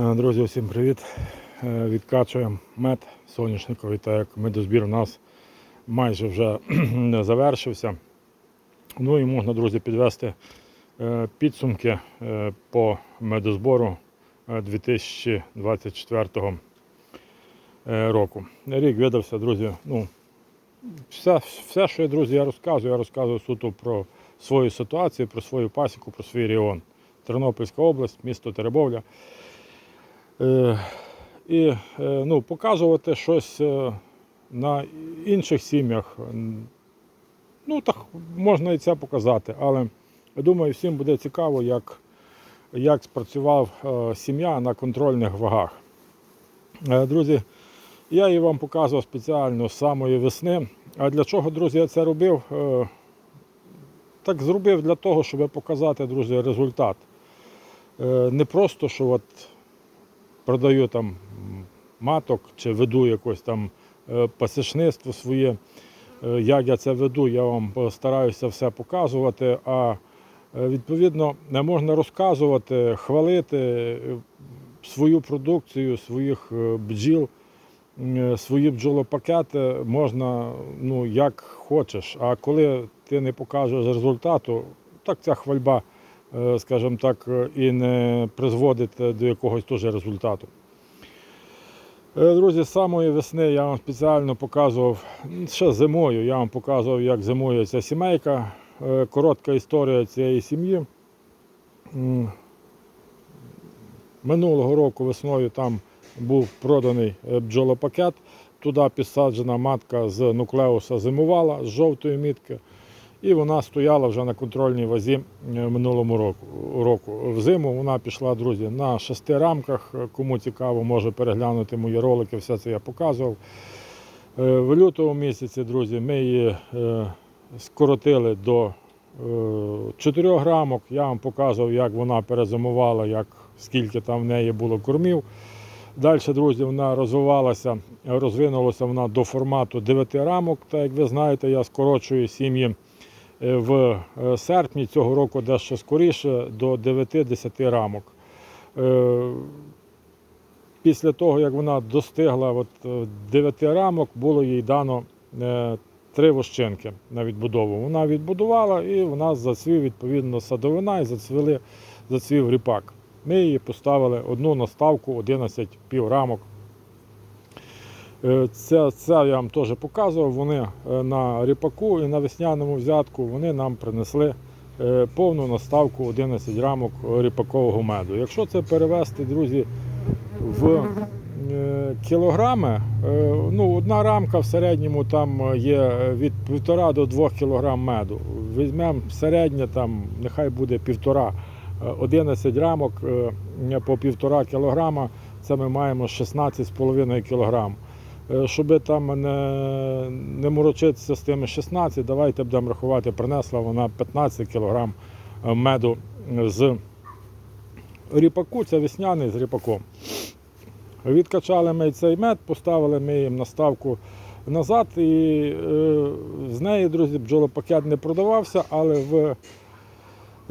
Е, Друзі, всім привіт! Е, Відкачуємо мед соняшниковий, так як медозбір у нас майже вже завершився. Ну і можна, друзі, підвести е, підсумки по медозбору е, 2024 е, року. Рік видався, друзі. Ну, все, все, що я, друзі, я розказую, я розказую суто про свою ситуацію, про свою пасіку, про свій регіон. Тернопільська область, місто Теребовля. Е, і е, ну, показувати щось е, на інших сім'ях. Ну, так можна і це показати, але я думаю, всім буде цікаво, як, як спрацював сім'я на контрольних вагах. Друзі, я її вам показував спеціально з самої весни. А для чого, друзі, я це робив? Так зробив для того, щоб показати, друзі, результат. Не просто, що от продаю там маток чи веду якось там е, пасічництво своє. Е, Як я це веду, я вам стараюся все показувати. А е, відповідно можна розказувати, хвалити свою продукцію, своїх бджіл, свої бджолопакети можна ну, як хочеш. А коли ти не покажеш результату, так ця хвальба, скажімо так, е, і не призводить до якогось теж результату. Е, Друзі, з самої весни я вам спеціально показував, ще зимою я вам показував, як зимує ця сімейка. Е, Коротка історія цієї сім'ї. Минулого року весною там був проданий е, бджолопакет. Туди підсаджена матка з нуклеуса зимувала з жовтої мітки. І вона стояла вже на контрольній вазі е, минулому року. року. В зиму вона пішла, друзі, на шести рамках. Кому цікаво, може переглянути мої ролики, все це я показував. Е, В лютому місяці, друзі, ми її е, скоротили до 4 рамок. Я вам показував, як вона перезимувала, як, скільки там в неї було кормів. Далі, друзі, вона розвивалася, розвинулася вона до формату 9 рамок. Так як ви знаєте, я скорочую сім'ї в е, серпні цього року дещо скоріше до 9-10 рамок. Е, Після того, як вона достигла от, е, 9 рамок, було їй дано е, три вощинки на відбудову. Вона відбудувала і вона зацвів відповідно садовина і зацвіли, зацвів ріпак. Ми її поставили одну наставку 11 піврамок. Е, Це, це я вам теж показував. Вони е, на ріпаку і на весняному взятку вони нам принесли е, повну наставку 11 рамок ріпакового меду. Якщо це перевести, друзі, в е, кілограми, ну, одна рамка в середньому там є від 1,5 до 2 кг меду. Візьмемо середнє, там, нехай буде півтора. Е, 11 рамок по 1,5 кг, це ми маємо 16,5 кг. Е, Щоб там не, не морочитися з тими 16, давайте будемо рахувати, принесла вона 15 кг меду з ріпаку, це весняний з ріпаком. Відкачали ми цей мед, поставили ми їм наставку назад, і е, з неї, друзі, бджолопакет не продавався, але в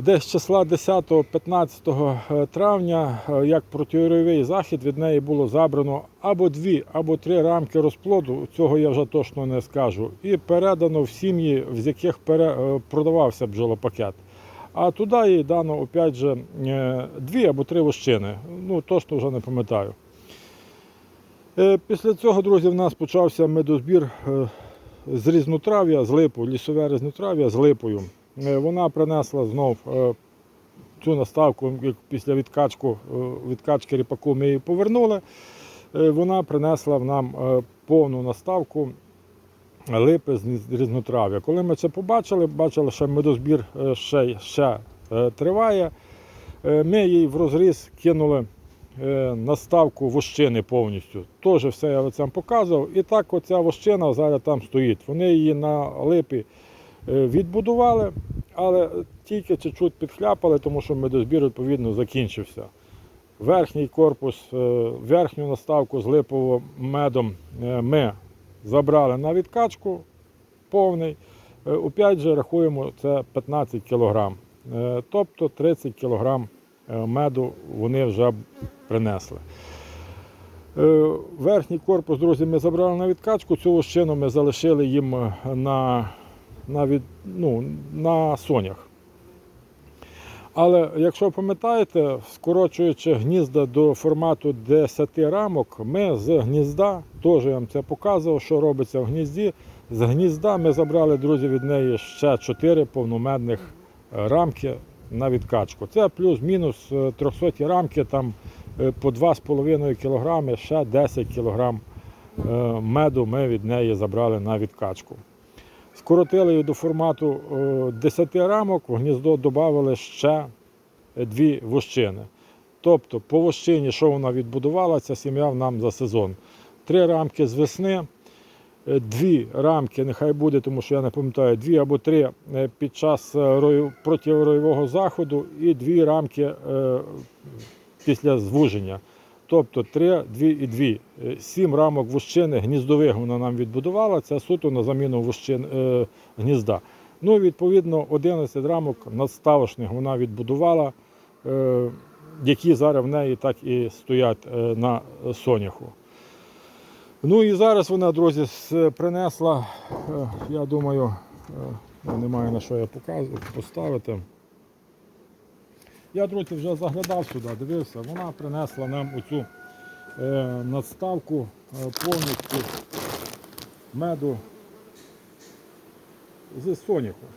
десь числа 10-15 травня, е, як протиойовий захід, від неї було забрано або дві, або три рамки розплоду, цього я вже точно не скажу, і передано в сім'ї, з яких е, продавався бджолопакет. А туди їй дано опять же е, дві або три вощини. Ну, точно вже не пам'ятаю. Е, Після цього, друзі, в нас почався медозбір е, з різнотрав'я, з липу, лісове різнотрав'я з липою. Е, Вона принесла знов е, цю наставку, після відкачку, е, відкачки ріпаку ми її повернули. Вона принесла нам повну наставку липи з різнотрав'я. Коли ми це побачили, бачили, що медозбір ще, ще триває. Ми їй в розріз кинули наставку вощини повністю. Теж все я вам показував. І так оця вощина зараз там стоїть. Вони її на липі відбудували, але тільки чуть-чуть підхляпали, тому що медозбір відповідно закінчився. Верхній корпус, е, верхню наставку з липовим медом е, ми забрали на відкачку повний. Е, Опять же рахуємо це 15 кг. Тобто 30 кг меду вони вже принесли. Е, Верхній корпус, друзі, ми забрали на відкачку, цю вощину ми залишили їм е, на, на, ну, на сонях. Але якщо пам'ятаєте, скорочуючи гнізда до формату 10 рамок, ми з гнізда, теж я вам це показував, що робиться в гнізді. З гнізда ми забрали, друзі, від неї ще 4 повномедних е, рамки на відкачку. Це плюс-мінус е, 300 рамки, там е, по 2,5 кг, ще 10 кг е, меду ми від неї забрали на відкачку. Скоротили її до формату е, 10 рамок, в гніздо додали ще дві вощини. Тобто по вощині, що вона відбудувала, ця сім'я нам за сезон. Три рамки з весни, е, дві рамки, нехай буде, тому що я не пам'ятаю, дві або три е, під час е, протироєвого заходу і дві рамки е, після звуження. Тобто три, дві і дві. Е, Сім рамок вощини гніздових вона нам відбудувала. Це суто на заміну вощин, е, гнізда. Ну, відповідно, 11 рамок надставочних вона відбудувала, е, які зараз в неї так і стоять е, на соняху. Ну і зараз вона, друзі, принесла, е, я думаю, е, ну, немає на що я показую, поставити. Я, друзі, вже заглядав сюди, дивився, вона принесла нам оцю е, надставку е, повністю меду з соняху.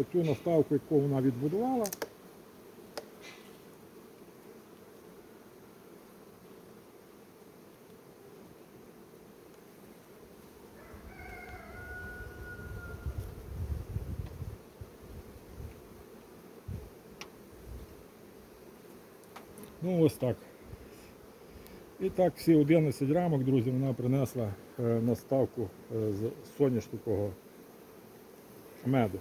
Оцю наставку, яку вона відбудувала. Ось так. І так всі 11 рамок, друзі, вона принесла е, наставку е, з соняшникового меду.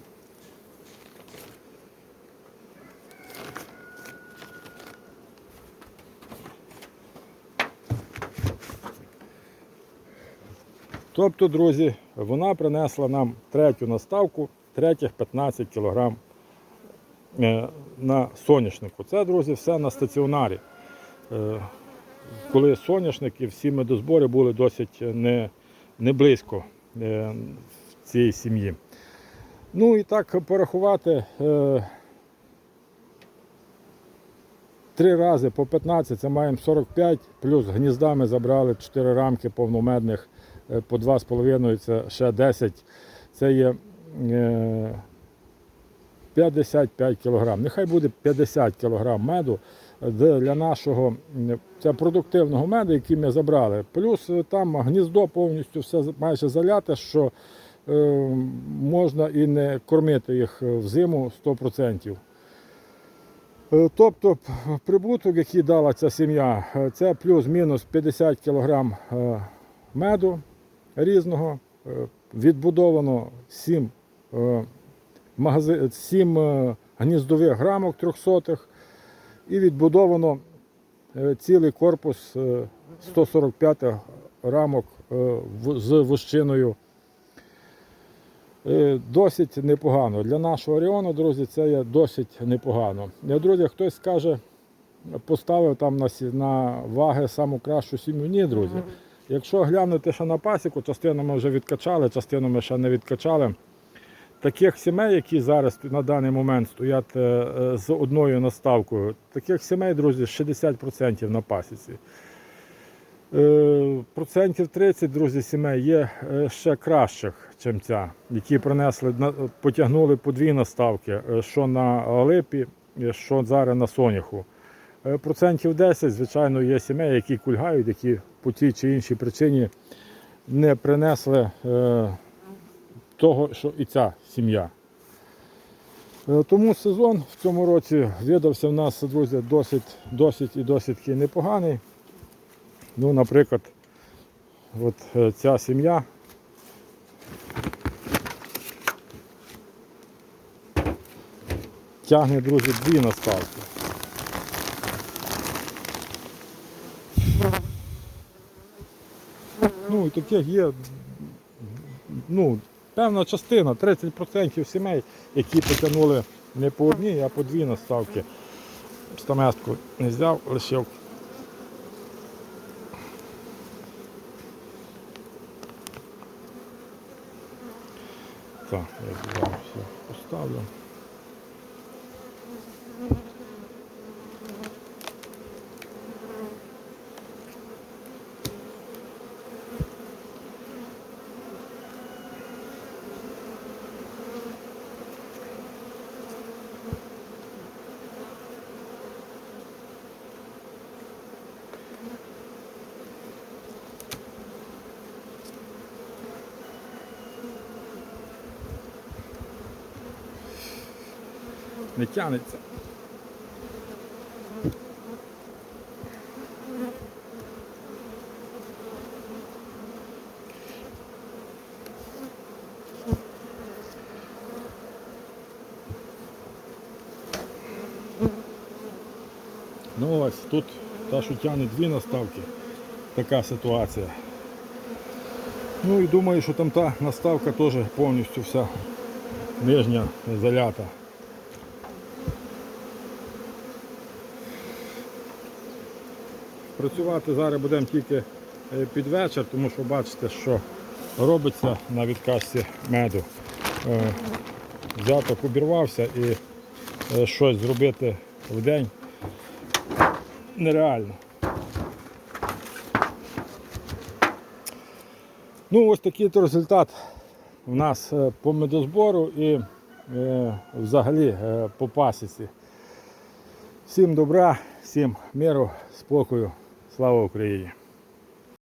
Тобто, друзі, вона принесла нам третю наставку, третіх 15 кг е, на соняшнику. Це, друзі, все на стаціонарі. Е, Коли соняшники, всі медозбори були досить не, не близько е, в цій сім'ї. Ну і так порахувати е, три рази по 15, це маємо 45, плюс гніздами забрали 4 рамки повномедних е, по 2,5, це ще 10. Це є е, 55 кг. Нехай буде 50 кг меду для нашого це продуктивного меду, який ми забрали. Плюс е, там гніздо повністю все майже заляте, що е, можна і не кормити їх в зиму 100%. Е, Тобто прибуток, який дала ця сім'я, е, це плюс-мінус 50 кг е, меду різного. Е, Відбудовано 7 7 е, гніздових грамок 300 і відбудовано е, цілий корпус е, 145 рамок е, з вощиною. Е, Досить непогано. Для нашого району, друзі, це є досить непогано. Е, Друзі, хтось скаже, поставив там на, на ваги саму кращу сім'ю. Ні, друзі. Якщо глянути ще на пасіку, частину ми вже відкачали, частину ми ще не відкачали. Таких сімей, які зараз на даний момент стоять е, е, з одною наставкою, таких сімей, друзі, 60% на пасіці. Е, Процентів 30, друзі, сімей є ще кращих, ніж ця, які принесли, потягнули по дві наставки, що на липі, що зараз на соняху. Процентів 10, звичайно, є сімей, які кульгають, які по тій чи іншій причині не принесли того, що і ця сім'я. Е, Тому сезон в цьому році видався в нас, друзі, досить, досить і досить непоганий. Ну, наприклад, от е, ця сім'я. Тягне, друзі, дві наставки. Ну, і таких є ну, певна частина, 30% сімей, які потягнули не по одній, а по дві наставки. стамеску не взяв, лишив. Так, я все поставлю. Не тянеться. Ну ось тут та, що тягне дві наставки, така ситуація. Ну і думаю, що там та наставка теж повністю вся нижня залята. Працювати зараз будемо тільки е, під вечір, тому що бачите, що робиться на відкачці меду. Е, Взяток обірвався і е, щось зробити в день нереально. Ну, ось такий результат у нас по медозбору і взагалі по пасіці. Всім добра, всім миру, спокою. Слава Україні!